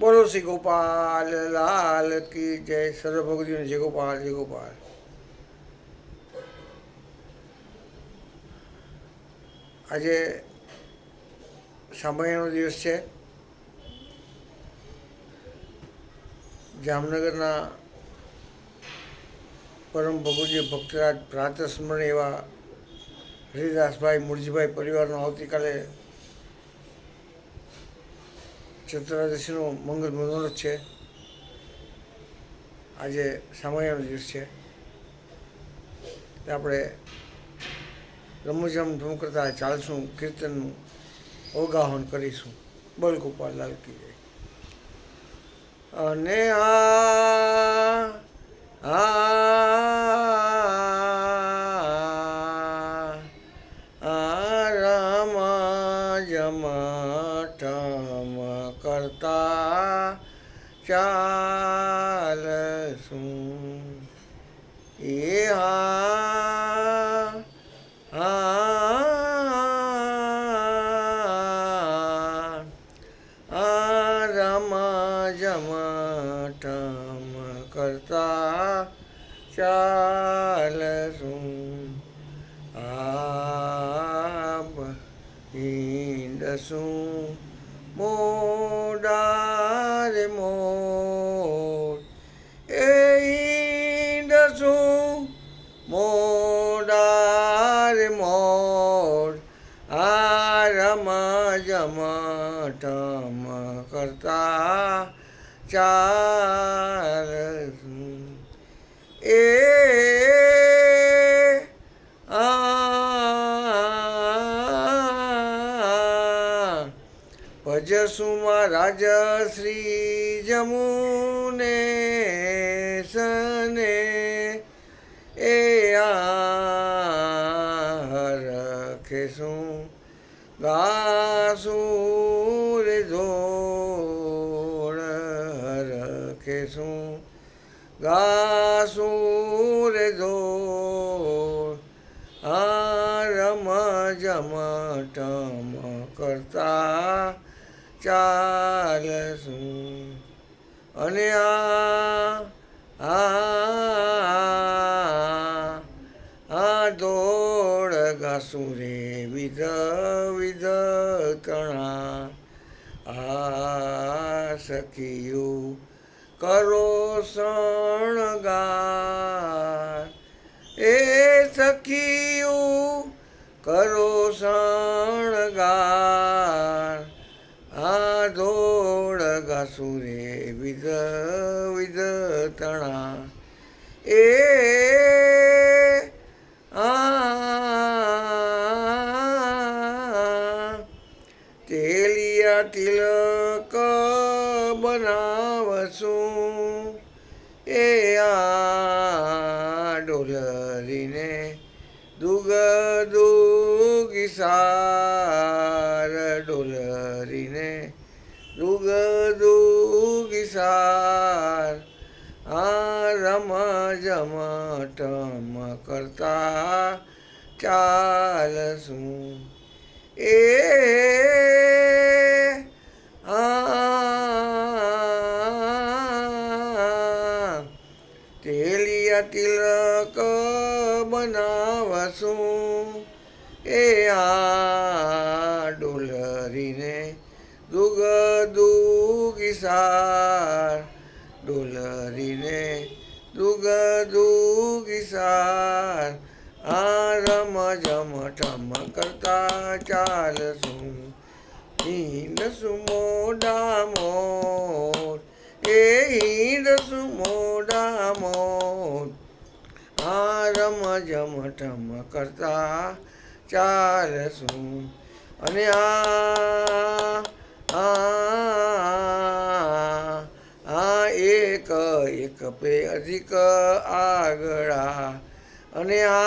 બોલો શ્રી ગોપાલ, લાલ કી જય, સર્વ ભગવતીને જય ગોપાલ જય ગોપાલ. આજે સામાયણનો દિવસ છે. જામનગરના પરમ ભગવતી ભક્તરાજ પ્રાતસ્મરણ એવા હરિદાસભાઈ મુરજીભાઈ પરિવારનો આવતીકાલે ચતુર્દશીનો મંગલ મનોરથ છે. આજે સામાયણ દિવસ છે. આપણે રમુજમ ધૂમ કરતા ચાલશું કીર્તનનું અવગાહન કરીશું. બોલ ગોપાલ લાલ કી અને આ ચાલશું એ આ આ રામ જમઠમ કરતા ચાલશું આપ ઈંડશું મોડારે મોડ. એ ઈંડશું મોડારે મોડ આ કરતા ચાલશું એ ભજસુમાં રાજશ્રી જમુને સને એ આ રખેશું ગાસુર જોડ રખેશું ગાસુર જોડ આ રમ કરતા ચાલશું અને આ આ દોડ ઘાસું રે વિધ વિધ તણા આ સખીયું કરો શણગાર એ સખીયું કરો શણગાર દોડ ગાસું રે વિધ જમટમ કરતા ચાલશું એ તેલિયા તિલક બનાવશું. એ આ ડોલરીને દુગ દુગી સાર ડોલરીને દુગ દુગી સાર આ રમ જમ ઠમ કરતા ચાલશું. હિંદસુ સુમોડા મોર. એ હિંદસુ સુમોડા મોર. આ રમ જમ ઠમ કરતા ચાલશું. અને આ આ એક પે અધિક આગળા. અને આ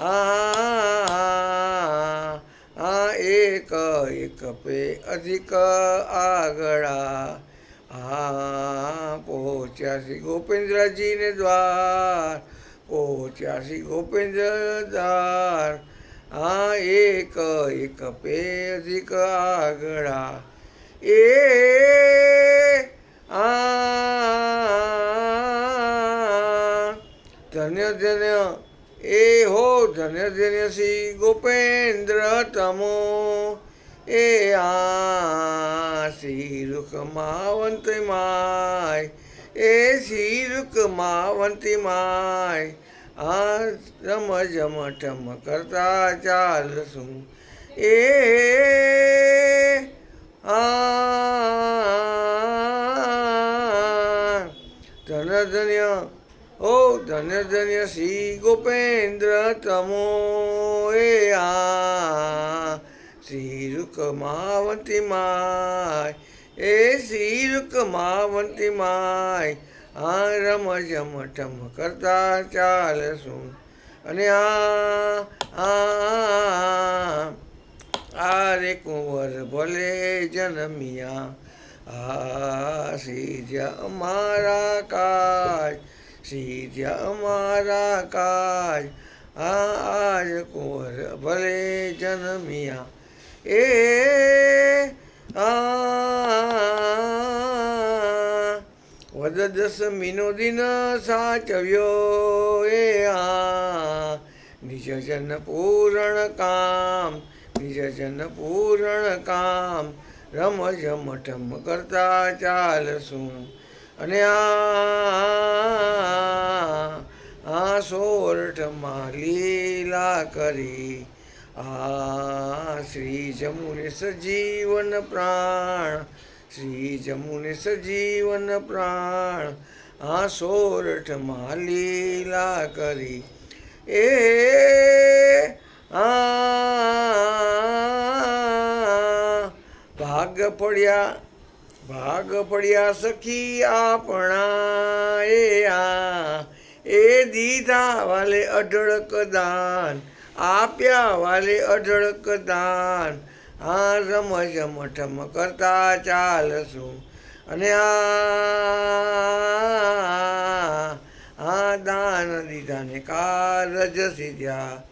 આ આ એક એક પે અધિક આગળા. આ પહોંચ્યા શ્રી ગોપેન્દ્રજીને દ્વાર. પહોંચ્યા શ્રી ગોપેન્દ્ર દ્વાર. આ એક એક પે અધિક આગળા. એ આ ધન્ય ધન્ય, એ હો ધન્ય ધન્ય શ્રી ગોપેન્દ્ર તમો, એ આ શ્રી રૂક માવંતી માય એ શ્રી રુખ માવંતી માય આ રમ જમ ઠમ કરતા ચાલશું, એ આ ધન્ય ધન્ય શ્રી ગોપેન્દ્ર તમો એ આ શ્રી રૂકમાવંતી માય. એ શ્રી રૂકમાવંતી માય. આ રમ જમ ઠમ કરતા ચાલશું. અને આ આ આરે કુંવર ભલે જન્મિયા. આ સીધ્યા અમારા કાજ સીધ્યા અમારા કાજ આજ કુંવર ભલે જન્મિયા. એ આ વદ દસમીનો દિન સાચવ્યો. એ આ નિજ જન પૂરણ કામ, નિજ જન પૂરણ કામ. રમ જમ કરતા ચાલશું. અને આ સોરઠમાં લીલા કરી, આ શ્રી જમુને સજીવન પ્રાણ, શ્રી જમુને સજીવન પ્રાણ, આ સોરઠમાં લીલા કરી. એ આ ભાગ પડ્યા ભાગ પડ્યા સખી આપણા એ આ. એ દીધા વાલે અઢળક દાન, આપ્યા વાલે અઢળક દાન. આ રમ જમ કરતા ચાલશું અને આ આ દાન દીધાને કારજ સીધ્યા.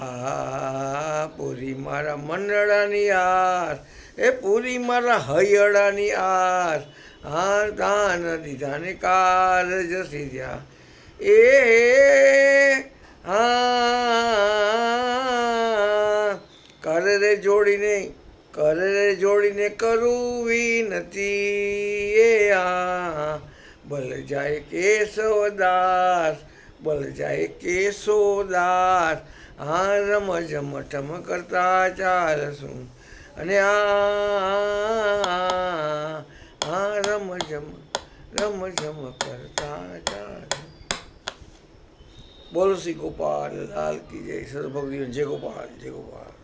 આ પૂરી મારા મંડળાની આસ એ પૂરી મારા હૈયડાની આસ. હા દાન દીધાને જસી સીધ્યા. એ કર કરે જોડીને કરે જોડીને કરું વિનતી એ આ બલ જાય કેશવદાસ બલ જાય કેશોદાસ હા રમ જમ ઠમ કરતા ચાલશું. અને આ રમ જમ રમ જમ કરતા ચાલશું બોલો શ્રી ગોપાલ, લાલ કી જય સદભક્તિ જય ગોપાલ જય ગોપાલ.